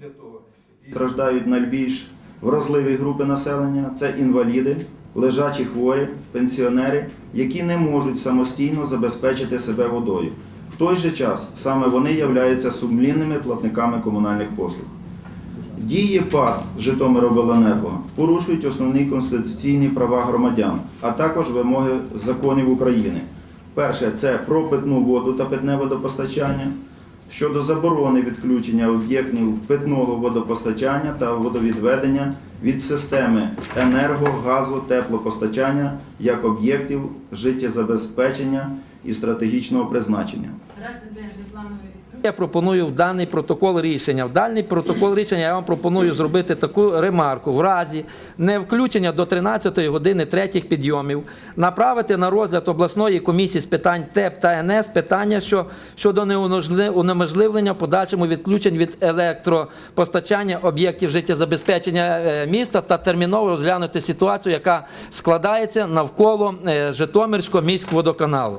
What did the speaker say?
для того. Страждають найбільш вразливі групи населення це інваліди, лежачі хворі, пенсіонери, які не можуть самостійно забезпечити себе водою. В той же час саме вони являються сумлінними платниками комунальних послуг. Дії ПАД Житомиробленерго порушують основні конституційні права громадян, а також вимоги законів України. Перше це про питну воду та питне водопостачання щодо заборони відключення об'єктів питного водопостачання та водовідведення від системи енерго, газу, теплопостачання як об'єктів життєзабезпечення і стратегічного призначення. Я пропоную в даний протокол рішення. В даний протокол рішення я вам пропоную зробити таку ремарку. В разі не включення до 13 години третіх підйомів направити на розгляд обласної комісії з питань ТЕП та НС питання що, щодо унеможливлення подальшому відключень від електропостачання об'єктів життєзабезпечення е, міста та терміново розглянути ситуацію, яка складається навколо е, Житомирського міськводоканалу.